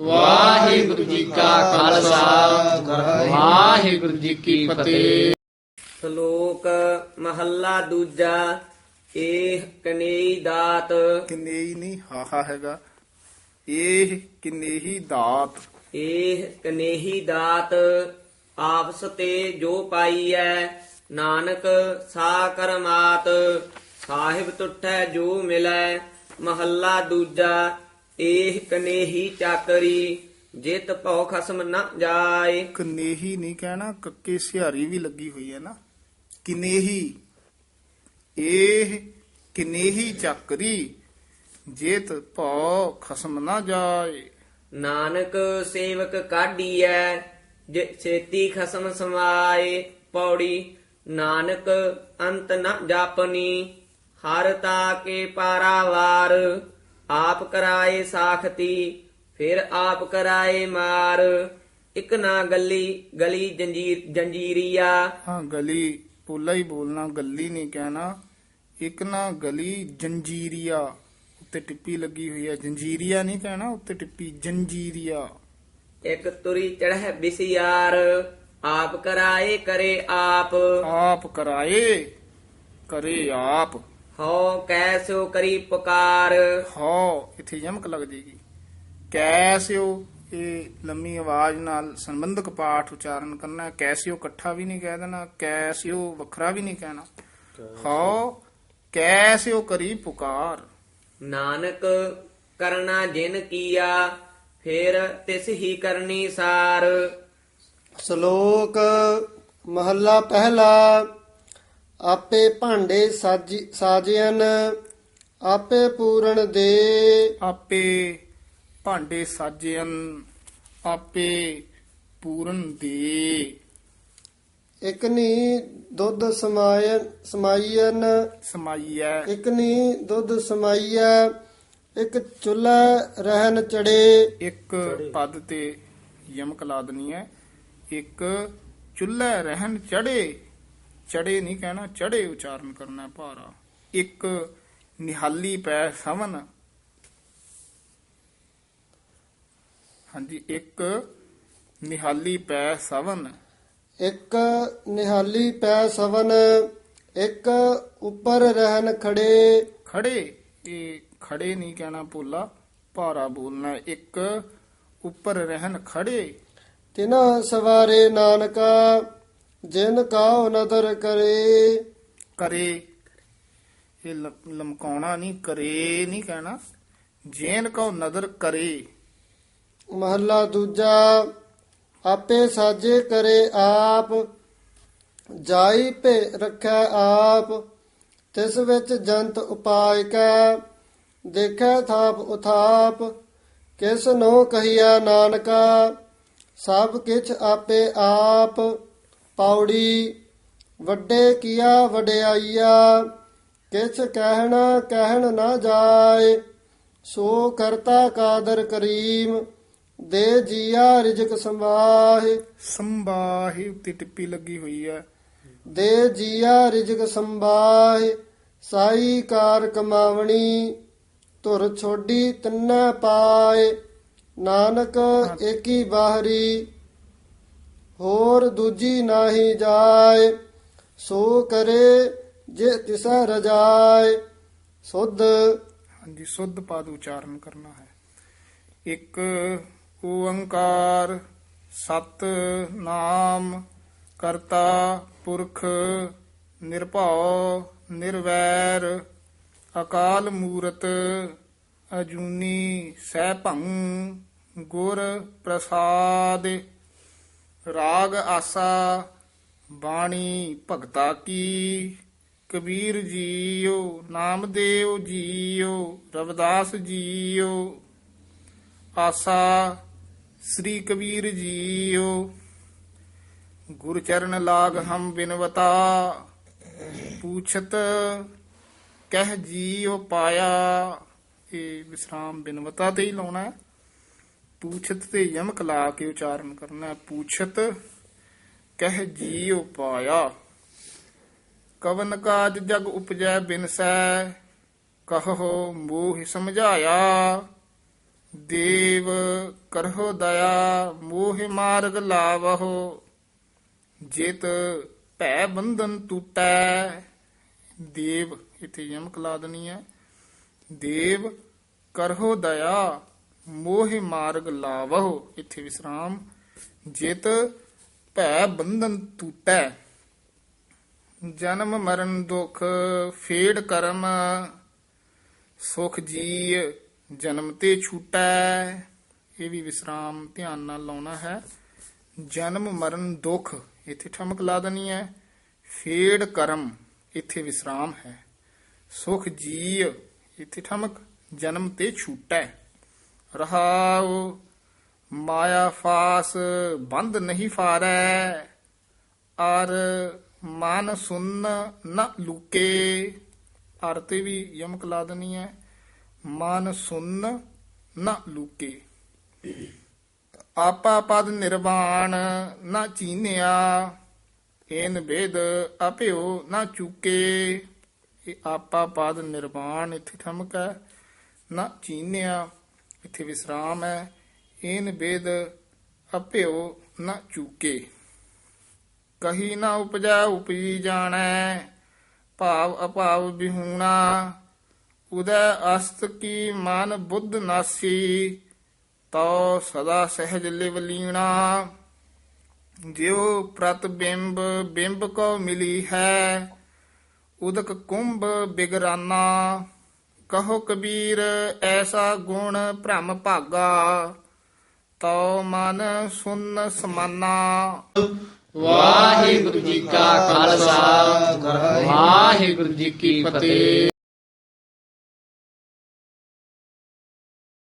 ਵਾਹਿਗੁਰੂ ਜੀ ਕਾ ਖਾਲਸਾ। ਵਾਹਿਗੁਰੂ ਜੀ ਕੀ ਫਤਿਹ। ਸ਼ਲੋਕ ਮਹੱਲਾ ਦੂਜਾ ਏਹ ਕਨੇਈ ਦਾਤ। ਕਿੰਨੇਈ ਨਹੀਂ ਹਾਹਾ ਹੈਗਾ। ਇਹ ਕਿੰਨੇਹੀ ਦਾਤ। ਏਹ ਕਨੇਹੀ ਦਾਤ ਆਪਸ ਤੇ ਜੋ ਪਾਈਐ ਨਾਨਕ ਸਾ ਕਰਮਾਤ ਸਾਹਿਬ ਟੁੱਟੈ ਜੋ ਮਿਲੈ ਮਹੱਲਾ ਦੂਜਾ ਏਹ ਕਨੇਹੀ ਚਾਕਰੀ ਜਿਤ ਭਉ ਖਸਮ ਨ ਜਾਏ। ਕਨੇਹੀ ਨਹੀਂ ਕਹਿਣਾ ਕੱਕੇ ਸਿਹਾਰੀ ਵੀ ਲੱਗੀ ਹੋਈ ਹੈ ਨਾ। ਕਿਨੇਹੀ? ਇਹ ਕਿਨੇਹੀ ਚੱਕਰੀ ਜੇਤ ਭਉ ਖਸਮ ਨਾ ਜਾਏ। ਨਾਨਕ ਸੇਵਕ ਕਾਢੀਐ ਜੇ ਛੇਤੀ ਖਸਮ ਸਮਾਏ। ਪੌੜੀ ਨਾਨਕ ਅੰਤ ਨ ਜਾਪਨੀ ਹਰ ਤਾ ਕੇ ਪਾਰਾਵਾਰ। ਆਪ ਕਰਾਏ ਸਾਖਤੀ ਫਿਰ ਆਪ ਕਰਾਏ ਮਾਰ। ਇਕ ਨਾ ਗੱਲੀ ਗਲੀ ਜੰਜੀਰ ਜੰਜੀਰੀਆ। ਹਾਂ ਗਲੀ ਪੋਲਾ ਹੀ ਬੋਲਣਾ ਗੱਲੀ ਨਹੀਂ ਕਹਿਣਾ। ਇੱਕ ਨਾ ਗਲੀ ਜੰਜੀਰੀਆ। ਉੱਤੇ ਟਿੱਪੀ ਲੱਗੀ ਹੋਈ ਹੈ। ਜੰਜੀਰੀਆ ਨਹੀਂ ਕਹਿਣਾ ਉੱਤੇ ਟਿੱਪੀ ਜੰਜੀਰੀਆ। ਇਕ ਤੁਰੀ ਚੜ੍ਹੈ ਬਿਸਿਆਰ। ਆਪ ਕਰਾਏ ਕਰੇ ਆਪ। ਆਪ ਕਰਾਏ ਕਰੇ ਆਪ। ਹਉ ਕੈਸੋ ਕਰੀ ਪੁਕਾਰ। ਹੋ ਇੱਥੇ ਯਮਕ ਲੱਗ ਜੇਗੀ। ਕੈਸਿਓ ਇਹ ਲੰਮੀ ਆਵਾਜ਼ ਨਾਲ ਸੰਬੰਧਕ ਪਾਠ ਉਚਾਰਨ ਕਰਨਾ। ਕੈਸਿਓ ਇਕੱਠਾ ਵੀ ਨਹੀਂ ਕਹਿ ਦੇਣਾ ਕੈਸਿਓ ਵੱਖਰਾ ਵੀ ਨਹੀਂ ਕਹਿਣਾ। ਹੋ ਕੈਸਿਓ ਕਰੀ ਪੁਕਾਰ। ਨਾਨਕ ਕਰਨਾ ਜਿਨ ਕੀਆ ਫਿਰ ਤਿਸ ਹੀ ਕਰਨੀ ਸਾਰ। ਸ਼ਲੋਕ ਮਹੱਲਾ ਪਹਿਲਾ। ਆਪੇ ਭਾਂਡੇ ਸਾਜੀ ਸਾਜਿਆਨ ਆਪੇ ਪੂਰਨ ਦੇ। ਆਪੇ ਭਾਂਡੇ ਸਾਜਿਅਨ ਆਪੇ ਪੂਰਨ ਦੇ। ਇਕਨੀ ਦੁੱਧ ਸਮਾਇਨ ਸਮਾਈਨ ਸਮਾਈਐ। ਇਕਨੀ ਦੁੱਧ ਸਮਾਈਆ ਇੱਕ ਚੁੱਲ੍ਹਾ ਰਹਿਣ ਚੜੇ ਇੱਕ ਪਦ ਤੇ ਯਮਕ ਲਾ ਦੇਣੀ ਹੈ ਇੱਕ ਚੁੱਲ੍ਹੇ ਰਹਿਣ ਚੜੇ ਚੜੇ ਨਹੀਂ ਕਹਿਣਾ ਚੜੇ ਉਚਾਰਨ ਕਰਨਾ ਭਾਰਾ। ਇੱਕ ਨਿਹਾਲੀ ਪੈ ਸਵਨ। ਹਾਂਜੀ ਇੱਕ ਨਿਹਾਲੀ ਪੈ ਸਵਨ। ਇੱਕ ਨਿਹਾਲੀ ਪੈ ਸਵਨ ਇੱਕ ਉੱਪਰ ਰਹਿਣ ਖੜੇ। ਖੜੇ ਇਹ ਖੜੇ ਨਹੀਂ ਕਹਿਣਾ ਪੋਲਾ ਭਾਰਾ ਬੋਲਣਾ। ਇੱਕ ਉੱਪਰ ਰਹਿਣ ਖੜੇ। ਤਿਨਾ ਸਵਾਰੇ ਨਾਨਕਾ ਜਿਨ ਕਾਉ ਨਦਰ ਕਰੇ। ਕਰੇ। ਇਹ ਲਮਕਾਉਣਾ ਨਹੀਂ ਕਰੇ ਨਹੀਂ ਕਹਿਣਾ। ਜੇਨ ਕੋ ਨਦਰ ਕਰੇ। ਮਹੱਲਾ ਦੂਜਾ ਆਪੇ ਸਾਜੇ ਕਰੇ ਆਪ। ਜਾਈ ਭੇ ਰੱਖੈ ਆਪ। ਤਿਸ ਵਿੱਚ ਜੰਤ ਉਪਾਇ ਕੈ ਦੇਖੈ ਥਾਪ ਉਥਾਪ। ਕਿਸ ਨੋ ਕਹੀਆ ਨਾਨਕਾ ਸਭ ਕਿਛ ਆਪੇ ਆਪ। ਪੌੜੀ ਵੱਡੇ ਕੀਆ ਵਡਿਆਈਆ ਕਿਛ ਕਹਿਣਾ ਕਹਿਣ ਨਾ ਜਾਏ ਸੋ ਕਰਤਾ ਕਾਦਰ ਕਰੀਮ ਦੇ ਜੀਆ ਰਿਜਕ ਸੰਵਾਹਿ। ਸੰਬਾਹੀ ਉੱਤੇ ਟਿੱਪੀ ਲੱਗੀ ਹੋਈ ਹੈ। ਦੇ ਜੀਆ ਰਿਜਕ ਸੰਵਾਹਿ ਸਾਈ ਕਾਰ ਕਮਾਵਣੀ ਧੁਰ ਛੋਡੀ ਤਿੰਨਾ ਪਾਏ ਨਾਨਕ ਏਕੀ ਬਾਹਰੀ ਹੋਰ ਦੂਜੀ ਨਾਹੀ ਜਾਏ, ਸੋ ਕਰੇ ਜੇ ਤਿਸਾ ਰਜਾਏ। ਸੁਧ। ਹਾਂਜੀ, ਸੁੱਧ ਪਦ ਉਚਾਰਨ ਕਰਨਾ ਹੈ। ਇੱਕ ਓੰਕਾਰ, ਸਤ ਨਾਮ, ਕਰਤਾ ਪੁਰਖ, ਨਿਰਭਉ, ਨਿਰਵੈਰ, ਅਕਾਲ ਮੂਰਤ, ਅਜੂਨੀ ਸੈਭੰ ਗੁਰ ਪ੍ਰਸਾਦ। ਰਾਗ ਆਸਾ, ਬਾਣੀ ਭਗਤਾ ਕੀ? ਕਬੀਰ ਜੀਓ ਨਾਮਦੇਵ ਜੀਓ ਰਵਿਦਾਸ ਜੀਓ ਆਸਾ, ਸ੍ਰੀ ਕਬੀਰ ਜੀਓ ਗੁਰ ਚਰਨ ਲਾਗ ਹਮ ਬਿਨਵਤਾ, ਪੂਛਤ ਕਹਿ ਜੀਓ ਪਾਇਆ। ਇਹ ਵਿਸਰਾਮ ਬਿਨਵਤਾ ਤੇ ਹੀ ਲਾਉਣਾ ਪੂਛਤ ਤੇ ਯਮਕ ਲਾ ਕੇ ਉਚਾਰਨ ਕਰਨਾ ਹੈ ਪੂਛਤ ਕਹਿ ਜੀ ਪਾਇਆ ਕਵਨ ਕਾਜ ਜਗ ਉਪਜੈ ਬਿਨਸੈ ਕਹੋ ਮੋਹ ਸਮਝਾਇਆ ਦੇਵ ਕਰਹੁ ਦਇਆ ਮੋਹ ਮਾਰਗ ਲਾਵਹੁ ਜਿਤ ਭੈ ਬੰਧਨ ਟੂਟੈ ਦੇਵ ਇਥੇ ਯਮਕ ਲਾ ਦੇਣੀ ਹੈ ਦੇਵ ਕਰਹੁ ਦਇਆ ਮੋਹ ਮਾਰਗ ਲਾਵਹੁ, ਇੱਥੇ ਵਿਸਰਾਮ। ਜਿਤ ਭੈ ਬੰਧਨ ਟੂਟੈ ਜਨਮ ਮਰਨ ਦੁਖ, ਫੇੜ ਕਰਮ, ਸੁਖ ਜੀ ਜਨਮ ਤੇ ਛੂਟੈ। ਇਹ ਵੀ ਵਿਸਰਾਮ ਧਿਆਨ ਨਾਲ ਲਾਉਣਾ ਹੈ। ਜਨਮ ਮਰਨ ਦੁਖ, ਇੱਥੇ ਠਮਕ ਲਾ ਦੇਣੀ ਹੈ। ਫੇੜ ਕਰਮ, ਇੱਥੇ ਵਿਸਰਾਮ ਹੈ। ਸੁਖ ਜੀ ਇੱਥੇ ਠਮਕ, ਜਨਮ ਤੇ ਛੂਟੈ। ਰਹਾਉ, ਮਾਇਆ ਫਾਸ ਬੰਦ ਨਹੀਂ ਫਾਰੈ, ਅਰ ਮਨ ਸੁਨ ਨ ਲੁਕੇ। ਅਰ ਤੇ ਵੀ ਯਮਕ ਲਾ ਦੇਣੀ ਹੈ, ਮਨ ਸੁਨ ਨ ਲੁਕੇ। ਆਪਾ ਪਦ ਨਿਰਵਾਣ ਨਾ ਚੀਨਿਆ, ਏਨ ਭੇਦ ਅਪਿਓ ਨਾ ਚੁਕੇ। ਇਹ ਆਪਾ ਪਦ ਨਿਰਵਾਣ ਇੱਥੇ ਠਮਕ ਹੈ, ਨਾ ਚੀਨਿਆ। ਇੱਥੇ ਵਿਸਰਾਮ ਹੈ। ਏਨ ਭੇਦ ਅਪਿਓ ਨਾ ਚੁਕੇ। ਕਹੀ ਨਾ ਉਪਜਾ ਉਪਜੀ ਜਾਣੈ। ਭਾਵ ਅਭਾਵ ਬਿਹੂਣਾ ਉਦੈ ਅਸਤ ਕੀ ਮਨ ਬੁੱਧ ਨਾਸੀ। ਤੋ ਸਦਾ ਸਹਿਜ ਲਿਵ ਲੀਣਾ। ਜਿਉ ਪ੍ਰਤਿਬਿੰਬ ਬਿੰਬ ਕੋ ਮਿਲੀ ਹੈ। ਉਦਕ ਕੁੰਭ ਬਿਗਰਾਨਾ। ਕਹੋ ਕਬੀਰ, ਐਸਾ ਗੁਣ ਭ੍ਰਮ ਭਾਗਾ ਤੋ ਮਨ ਸੁਨ ਸਮਾਨਾ। ਵਾਹਿਗੁਰੂ ਜੀ ਕਾ ਖਾਲਸਾ, ਵਾਹਿਗੁਰੂ ਜੀ ਕੀ ਫਤਿਹ।